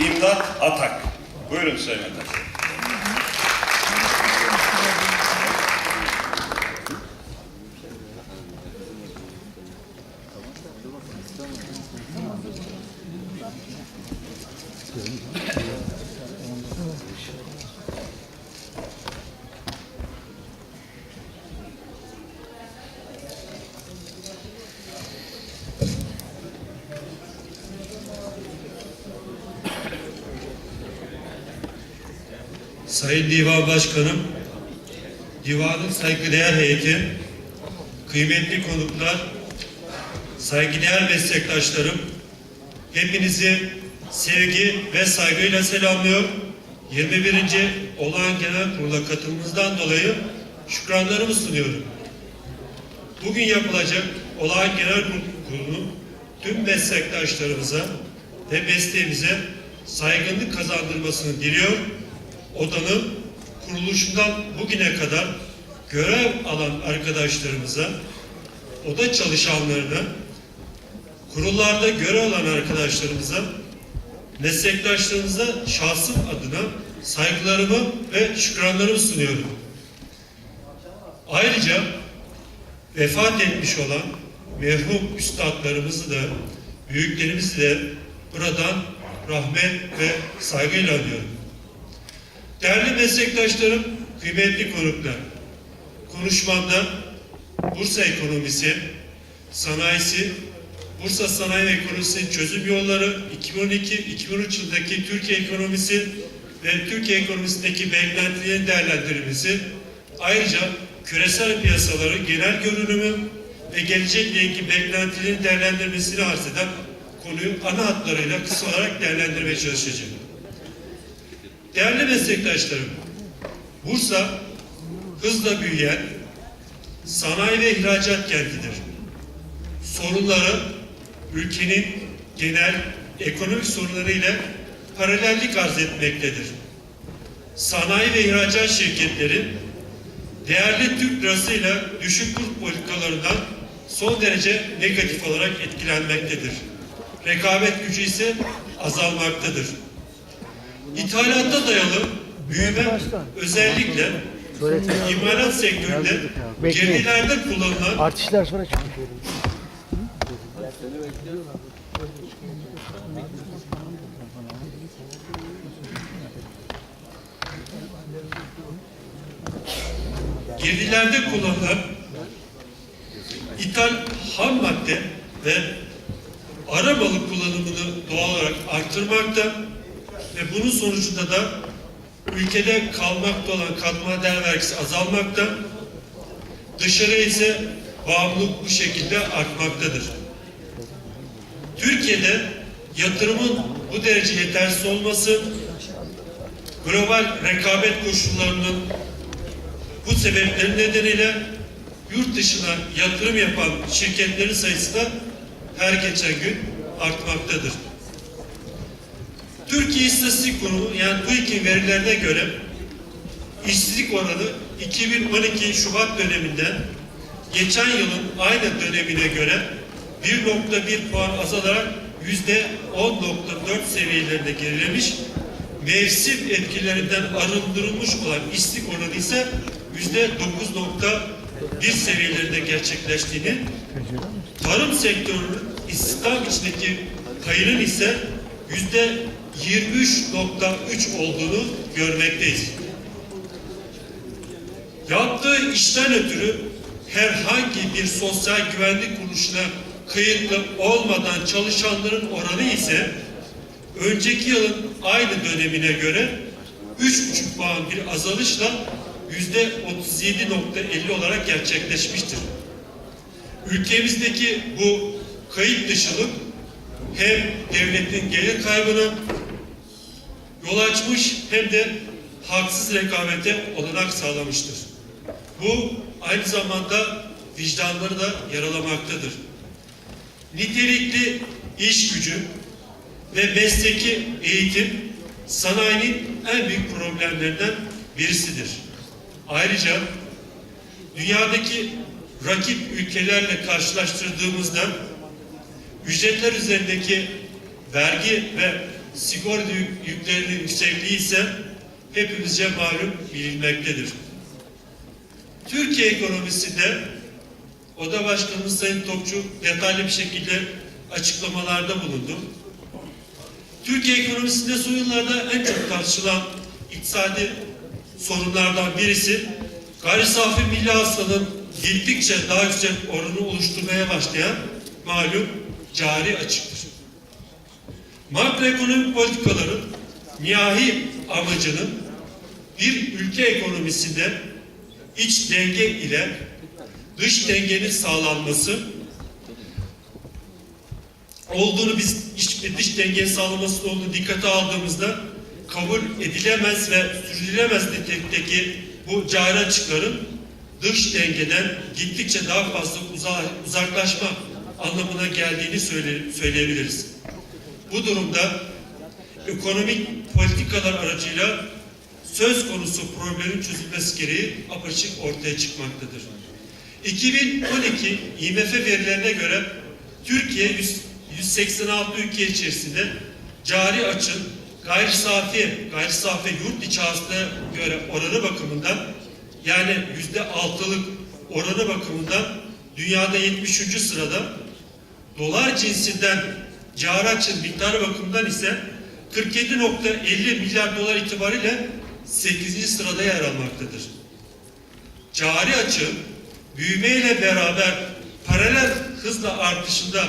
İmdat Atak. Buyurun Sayın Atak. Sayın Divan Başkanım, Divanın saygıdeğer heyeti, kıymetli konuklar, saygıdeğer meslektaşlarım, hepinizi sevgi ve saygıyla selamlıyor. 21. Olağan Genel Kurulu'na katılımınızdan dolayı şükranlarımı sunuyorum. Bugün yapılacak Olağan Genel Kurulu'nun tüm meslektaşlarımıza ve mesleğimize saygınlık kazandırmasını diliyor odanın kuruluşundan bugüne kadar görev alan arkadaşlarımıza, oda çalışanlarına, kurullarda görev alan arkadaşlarımıza, meslektaşlarımıza şahsım adına saygılarımı ve şükranlarımı sunuyorum. Ayrıca vefat etmiş olan merhum üstadlarımızı da, büyüklerimizi de buradan rahmet ve saygıyla anıyorum. Değerli meslektaşlarım, kıymetli konuklar, konuşmamda Bursa ekonomisi, sanayisi, Bursa sanayi ve çözüm yolları, 2012-2013 yılındaki Türkiye ekonomisi ve Türkiye ekonomisindeki beklentilerin değerlendirilmesi, ayrıca küresel piyasaları genel görünümü ve gelecekle ilgili beklentilerin değerlendirmesini arz eden konuyu ana hatlarıyla kısa olarak değerlendirmeye çalışacağım. Değerli meslektaşlarım, Bursa hızla büyüyen sanayi ve ihracat kentidir. Sorunları ülkenin genel ekonomik sorunları ile paralellik arz etmektedir. Sanayi ve ihracat şirketleri değerli Türk lirasıyla düşük kur politikalarından son derece negatif olarak etkilenmektedir. Rekabet gücü ise azalmaktadır. İthalatta dayalı büyüme özellikle imalat sektöründe gerilerde kullanılan Artistler sonra çıkıyor. girdilerde kullanılan ithal ham madde ve ara malı kullanımını doğal olarak arttırmakta ve bunun sonucunda da ülkede kalmakta olan katma değer vergisi azalmakta, dışarı ise bağımlılık bu şekilde artmaktadır. Türkiye'de yatırımın bu derece yetersiz olması, global rekabet koşullarının bu sebeplerin nedeniyle yurt dışına yatırım yapan şirketlerin sayısı da her geçen gün artmaktadır. Türkiye İstatistik Kurumu yani TÜİK'in verilerine göre işsizlik oranı 2012 Şubat döneminden geçen yılın aynı dönemine göre 1.1 puan azalarak yüzde 10.4 seviyelerinde gerilemiş, mevsim etkilerinden arındırılmış olan işsizlik oranı ise yüzde 9.1 seviyelerinde gerçekleştiğini, tarım sektörünün istihdam içindeki payının ise yüzde 23.3 olduğunu görmekteyiz. Yaptığı işten ötürü herhangi bir sosyal güvenlik kuruluşuna kayıtlı olmadan çalışanların oranı ise önceki yılın aynı dönemine göre 3,5 puan bir azalışla yüzde 37.50 olarak gerçekleşmiştir. Ülkemizdeki bu kayıt dışılık hem devletin gelir kaybına yol açmış hem de haksız rekabete olanak sağlamıştır. Bu aynı zamanda vicdanları da yaralamaktadır. Nitelikli iş gücü ve mesleki eğitim sanayinin en büyük problemlerinden birisidir. Ayrıca dünyadaki rakip ülkelerle karşılaştırdığımızda ücretler üzerindeki vergi ve sigorta yük- yüklerinin yüksekliği ise hepimizce malum bilinmektedir. Türkiye ekonomisinde Oda Başkanımız Sayın Topçu detaylı bir şekilde açıklamalarda bulundu. Türkiye ekonomisinde son yıllarda en çok tartışılan iktisadi sorunlardan birisi gayri safi milli hasılanın gittikçe daha yüksek oranı oluşturmaya başlayan malum cari açıktır. Makroekonomik politikaların nihai amacının bir ülke ekonomisinde iç denge ile dış dengenin sağlanması olduğunu biz iç ve dış dengenin sağlanması olduğunu dikkate aldığımızda kabul edilemez ve sürdürülemez nitelikteki bu cari açıkların dış dengeden gittikçe daha fazla uza- uzaklaşma anlamına geldiğini söyle- söyleyebiliriz. Bu durumda ekonomik politikalar aracıyla söz konusu problemin çözülmesi gereği apaçık ortaya çıkmaktadır. 2012 IMF verilerine göre Türkiye 100 186 ülke içerisinde cari açın gayri safi, gayri safi yurt içi göre oranı bakımından yani yüzde altılık oranı bakımından dünyada 73. sırada dolar cinsinden cari açın miktarı bakımından ise 47.50 milyar dolar itibariyle 8. sırada yer almaktadır. Cari açı büyümeyle beraber paralel hızla artışında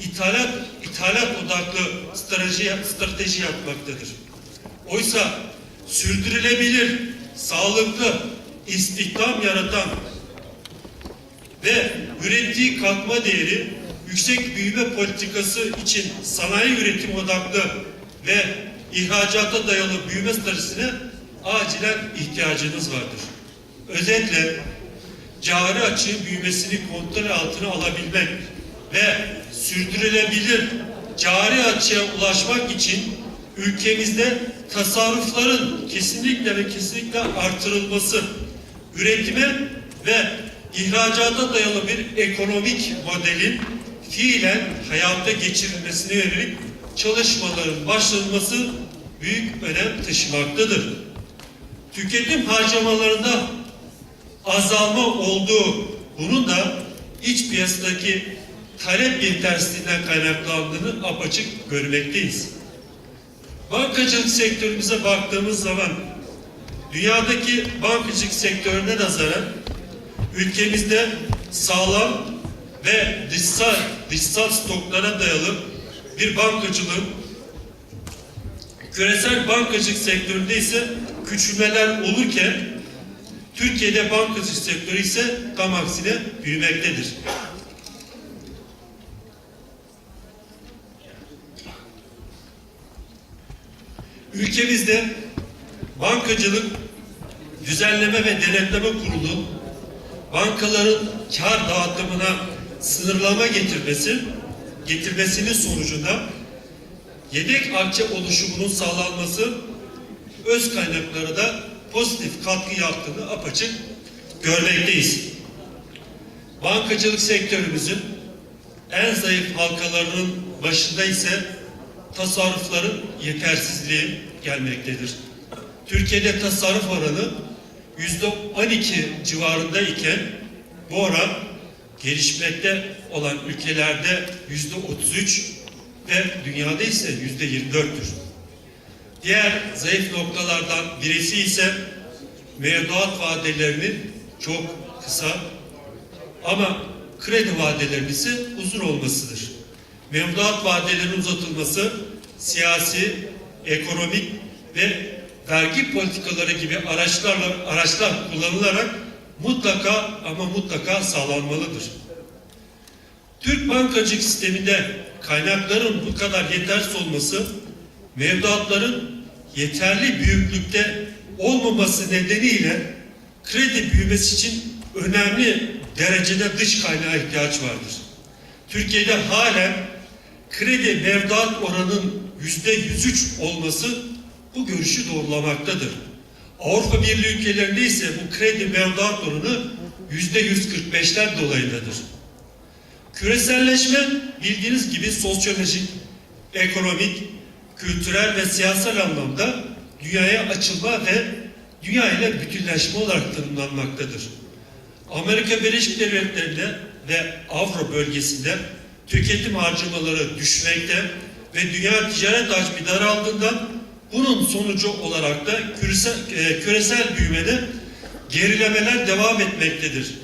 ithalat ithalat odaklı strateji strateji yapmaktadır. Oysa sürdürülebilir, sağlıklı, istihdam yaratan ve ürettiği katma değeri yüksek büyüme politikası için sanayi üretim odaklı ve ihracata dayalı büyüme stratejisine acilen ihtiyacınız vardır. Özetle cari açığın büyümesini kontrol altına alabilmek ve sürdürülebilir cari açığa ulaşmak için ülkemizde tasarrufların kesinlikle ve kesinlikle artırılması, üretime ve ihracata dayalı bir ekonomik modelin fiilen hayata geçirilmesine yönelik çalışmaların başlanması büyük önem taşımaktadır. Tüketim harcamalarında azalma olduğu, bunun da iç piyasadaki talep yetersizliğinden kaynaklandığını apaçık görmekteyiz. Bankacılık sektörümüze baktığımız zaman dünyadaki bankacılık sektörüne nazaran ülkemizde sağlam ve dışsal, dışsal stoklara dayalı bir bankacılığın küresel bankacılık sektöründe ise küçülmeler olurken Türkiye'de bankacılık sektörü ise tam aksine büyümektedir. Ülkemizde bankacılık düzenleme ve denetleme kurulu bankaların kar dağıtımına sınırlama getirmesi getirmesinin sonucunda yedek akçe oluşumunun sağlanması öz kaynaklara da pozitif katkı yaptığını apaçık görmekteyiz. Bankacılık sektörümüzün en zayıf halkalarının başında ise tasarrufların yetersizliği gelmektedir. Türkiye'de tasarruf oranı yüzde 12 civarında iken bu oran gelişmekte olan ülkelerde yüzde 33 ve dünyada ise yüzde 24'tür. Diğer zayıf noktalardan birisi ise mevduat vadelerinin çok kısa ama kredi vadelerinin ise uzun olmasıdır. Mevduat vadelerinin uzatılması siyasi, ekonomik ve vergi politikaları gibi araçlarla araçlar kullanılarak mutlaka ama mutlaka sağlanmalıdır. Türk bankacılık sisteminde kaynakların bu kadar yetersiz olması mevduatların yeterli büyüklükte olmaması nedeniyle kredi büyümesi için önemli derecede dış kaynağa ihtiyaç vardır. Türkiye'de halen kredi mevduat oranının yüzde 103 olması bu görüşü doğrulamaktadır. Avrupa Birliği ülkelerinde ise bu kredi mevduat oranı yüzde 145'ler dolayındadır. Küreselleşme bildiğiniz gibi sosyolojik, ekonomik, kültürel ve siyasal anlamda dünyaya açılma ve dünya ile bütünleşme olarak tanımlanmaktadır. Amerika Birleşik Devletleri'nde ve Avro bölgesinde tüketim harcamaları düşmekte ve dünya ticaret hacmi daraldığından bunun sonucu olarak da küresel, e, küresel büyümede gerilemeler devam etmektedir.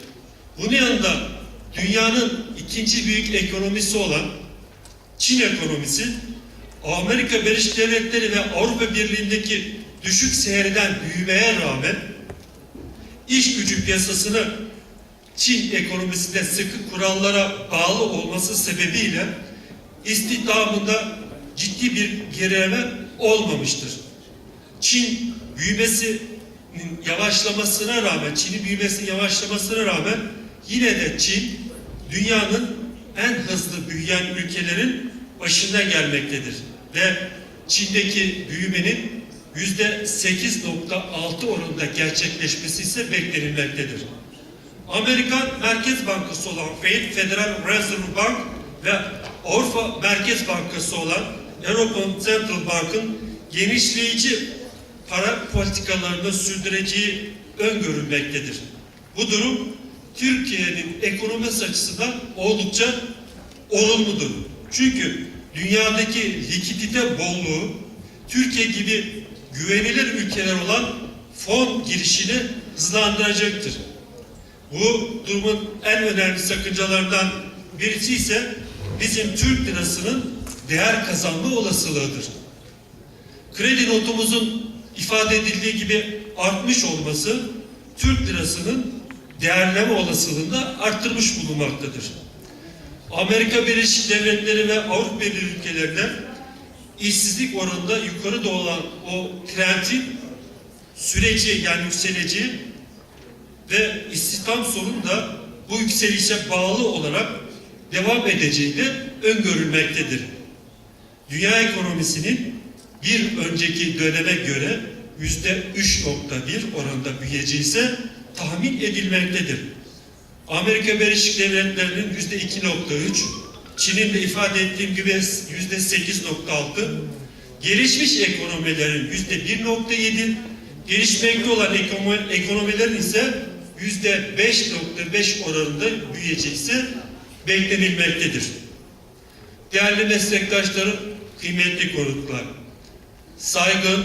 Bunun yanında dünyanın ikinci büyük ekonomisi olan Çin ekonomisi Amerika Birleşik Devletleri ve Avrupa Birliği'ndeki düşük seyreden büyümeye rağmen iş gücü piyasasını Çin ekonomisinde sıkı kurallara bağlı olması sebebiyle istihdamında ciddi bir gerileme olmamıştır. Çin büyümesinin yavaşlamasına rağmen, Çin'in büyümesinin yavaşlamasına rağmen yine de Çin dünyanın en hızlı büyüyen ülkelerin başında gelmektedir. Ve Çin'deki büyümenin yüzde 8.6 oranında gerçekleşmesi ise beklenilmektedir. Amerikan Merkez Bankası olan Fed, Federal Reserve Bank ve Avrupa Merkez Bankası olan European Central Bank'ın genişleyici para politikalarını sürdüreceği öngörülmektedir. Bu durum Türkiye'nin ekonomisi açısından oldukça olumludur. Çünkü dünyadaki likidite bolluğu Türkiye gibi güvenilir ülkeler olan fon girişini hızlandıracaktır. Bu durumun en önemli sakıncalarından birisi ise bizim Türk lirasının değer kazanma olasılığıdır. Kredi notumuzun ifade edildiği gibi artmış olması Türk lirasının değerleme olasılığını da arttırmış bulunmaktadır. Amerika Birleşik Devletleri ve Avrupa Birliği ülkelerinde işsizlik oranında yukarı doğan o trendin süreci yani yükseleceği ve istihdam sorunu da bu yükselişe bağlı olarak devam edeceği de öngörülmektedir. Dünya ekonomisinin bir önceki döneme göre yüzde 3.1 oranında büyüyeceği ise tahmin edilmektedir. Amerika Birleşik Devletleri'nin yüzde 2.3, Çin'in de ifade ettiğim gibi yüzde 8.6, gelişmiş ekonomilerin yüzde 1.7, gelişmekte olan ekonomi- ekonomilerin ise yüzde 5.5 oranında büyüyeceği ise beklenilmektedir. Değerli meslektaşlarım, kıymetli konuklar, saygın,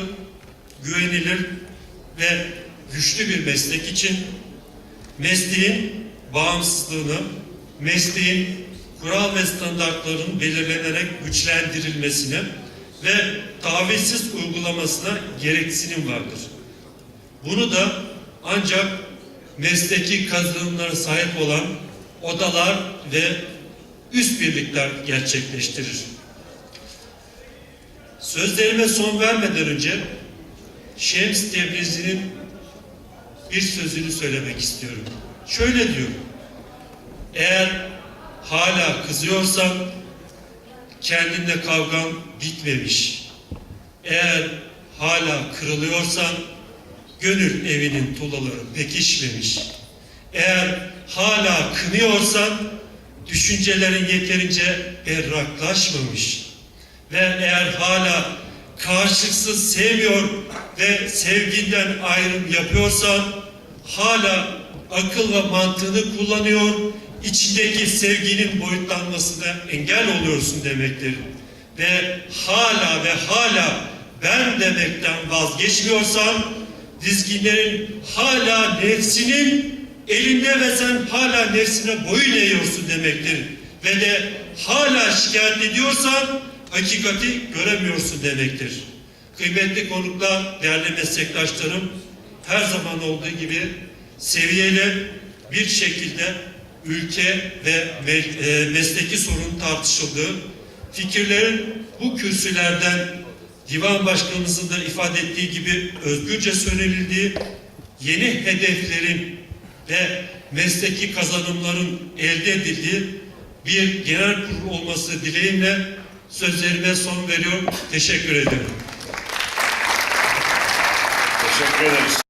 güvenilir ve güçlü bir meslek için mesleğin bağımsızlığını, mesleğin kural ve standartların belirlenerek güçlendirilmesine ve tavizsiz uygulamasına gereksinim vardır. Bunu da ancak mesleki kazanımlara sahip olan odalar ve üst birlikler gerçekleştirir. Sözlerime son vermeden önce Şems Tebrizi'nin bir sözünü söylemek istiyorum. Şöyle diyor. Eğer hala kızıyorsan kendinle kavgan bitmemiş. Eğer hala kırılıyorsan gönül evinin tuğlaları pekişmemiş. Eğer hala kınıyorsan düşüncelerin yeterince berraklaşmamış. Ve eğer hala karşılıksız sevmiyor ve sevginden ayrım yapıyorsan hala akıl ve mantığını kullanıyor, içindeki sevginin boyutlanmasına engel oluyorsun demektir. Ve hala ve hala ben demekten vazgeçmiyorsan dizginlerin hala nefsinin elinde ve sen hala nefsine boyun eğiyorsun demektir. Ve de hala şikayet ediyorsan hakikati göremiyorsun demektir. Kıymetli konuklar, değerli meslektaşlarım, her zaman olduğu gibi seviyeli bir şekilde ülke ve e, mesleki sorun tartışıldığı, fikirlerin bu kürsülerden divan başkanımızın da ifade ettiği gibi özgürce söylenildiği, yeni hedeflerin ve mesleki kazanımların elde edildiği bir genel kurul olması dileğimle sözlerime son veriyorum. Teşekkür ederim. Teşekkür ederiz.